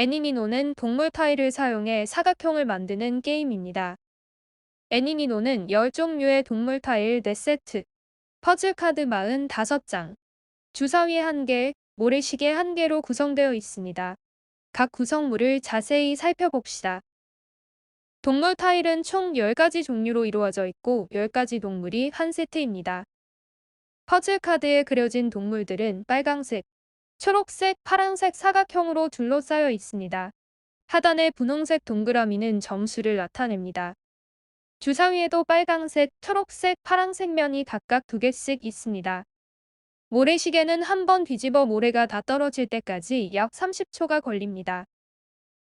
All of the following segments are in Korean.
애니미노는 동물 타일을 사용해 사각형을 만드는 게임입니다. 애니미노는 10종류의 동물 타일 4세트, 퍼즐 카드 45장, 주사위 1개, 모래시계 1개로 구성되어 있습니다. 각 구성물을 자세히 살펴봅시다. 동물 타일은 총 10가지 종류로 이루어져 있고 10가지 동물이 한 세트입니다. 퍼즐 카드에 그려진 동물들은 빨강색, 초록색, 파란색 사각형으로 둘러싸여 있습니다. 하단의 분홍색 동그라미는 점수를 나타냅니다. 주사위에도 빨강색, 초록색, 파란색 면이 각각 두 개씩 있습니다. 모래시계는 한 번 뒤집어 모래가 다 떨어질 때까지 약 30초가 걸립니다.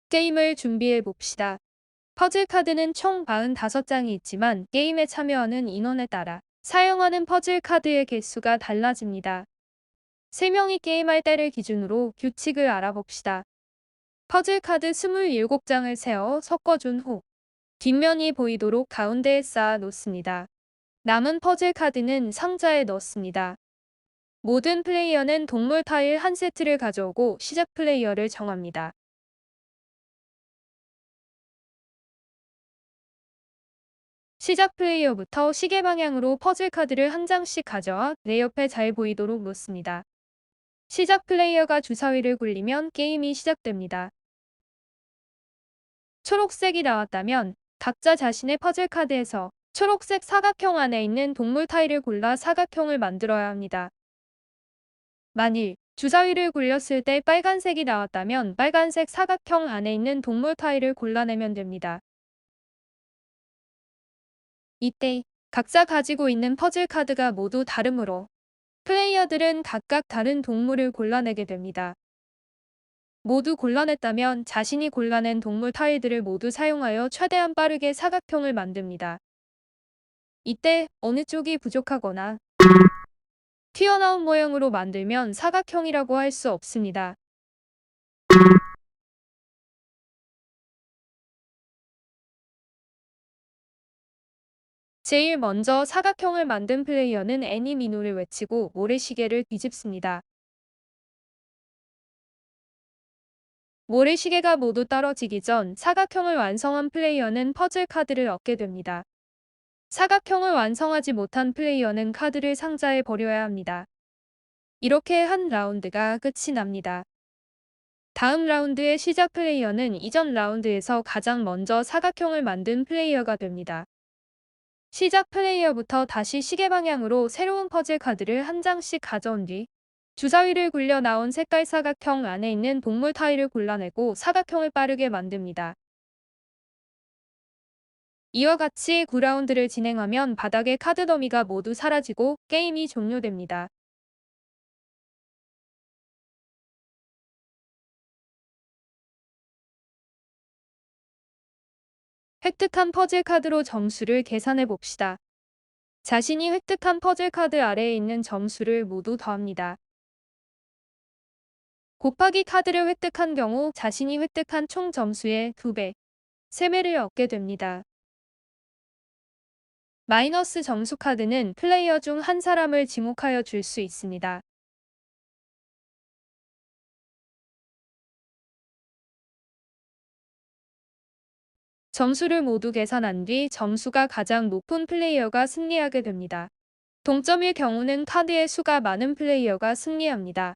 게임을 준비해 봅시다. 퍼즐 카드는 총 45장이 있지만 게임에 참여하는 인원에 따라 사용하는 퍼즐 카드의 개수가 달라집니다. 3명이 게임할 때를 기준으로 규칙을 알아봅시다. 퍼즐 카드 27장을 세어 섞어준 후 뒷면이 보이도록 가운데에 쌓아 놓습니다. 남은 퍼즐 카드는 상자에 넣습니다. 모든 플레이어는 동물 타일 한 세트를 가져오고 시작 플레이어를 정합니다. 시작 플레이어부터 시계 방향으로 퍼즐 카드를 한 장씩 가져와 내 옆에 잘 보이도록 놓습니다. 시작 플레이어가 주사위를 굴리면 게임이 시작됩니다. 초록색이 나왔다면 각자 자신의 퍼즐 카드에서 초록색 사각형 안에 있는 동물 타일을 골라 사각형을 만들어야 합니다. 만일 주사위를 굴렸을 때 빨간색이 나왔다면 빨간색 사각형 안에 있는 동물 타일을 골라내면 됩니다. 이때 각자 가지고 있는 퍼즐 카드가 모두 다르므로 플레이어들은 각각 다른 동물을 골라내게 됩니다. 모두 골라냈다면 자신이 골라낸 동물 타일들을 모두 사용하여 최대한 빠르게 사각형을 만듭니다. 이때 어느 쪽이 부족하거나 튀어나온 모양으로 만들면 사각형이라고 할 수 없습니다. 제일 먼저 사각형을 만든 플레이어는 애니미노를 외치고 모래시계를 뒤집습니다. 모래시계가 모두 떨어지기 전 사각형을 완성한 플레이어는 퍼즐 카드를 얻게 됩니다. 사각형을 완성하지 못한 플레이어는 카드를 상자에 버려야 합니다. 이렇게 한 라운드가 끝이 납니다. 다음 라운드의 시작 플레이어는 이전 라운드에서 가장 먼저 사각형을 만든 플레이어가 됩니다. 시작 플레이어부터 다시 시계 방향으로 새로운 퍼즐 카드를 한 장씩 가져온 뒤 주사위를 굴려 나온 색깔 사각형 안에 있는 동물 타일을 골라내고 사각형을 빠르게 만듭니다. 이와 같이 9라운드를 진행하면 바닥의 카드 더미가 모두 사라지고 게임이 종료됩니다. 획득한 퍼즐 카드로 점수를 계산해 봅시다. 자신이 획득한 퍼즐 카드 아래에 있는 점수를 모두 더합니다. 곱하기 카드를 획득한 경우 자신이 획득한 총 점수의 2배, 3배를 얻게 됩니다. 마이너스 점수 카드는 플레이어 중 한 사람을 지목하여 줄 수 있습니다. 점수를 모두 계산한 뒤 점수가 가장 높은 플레이어가 승리하게 됩니다. 동점일 경우는 카드의 수가 많은 플레이어가 승리합니다.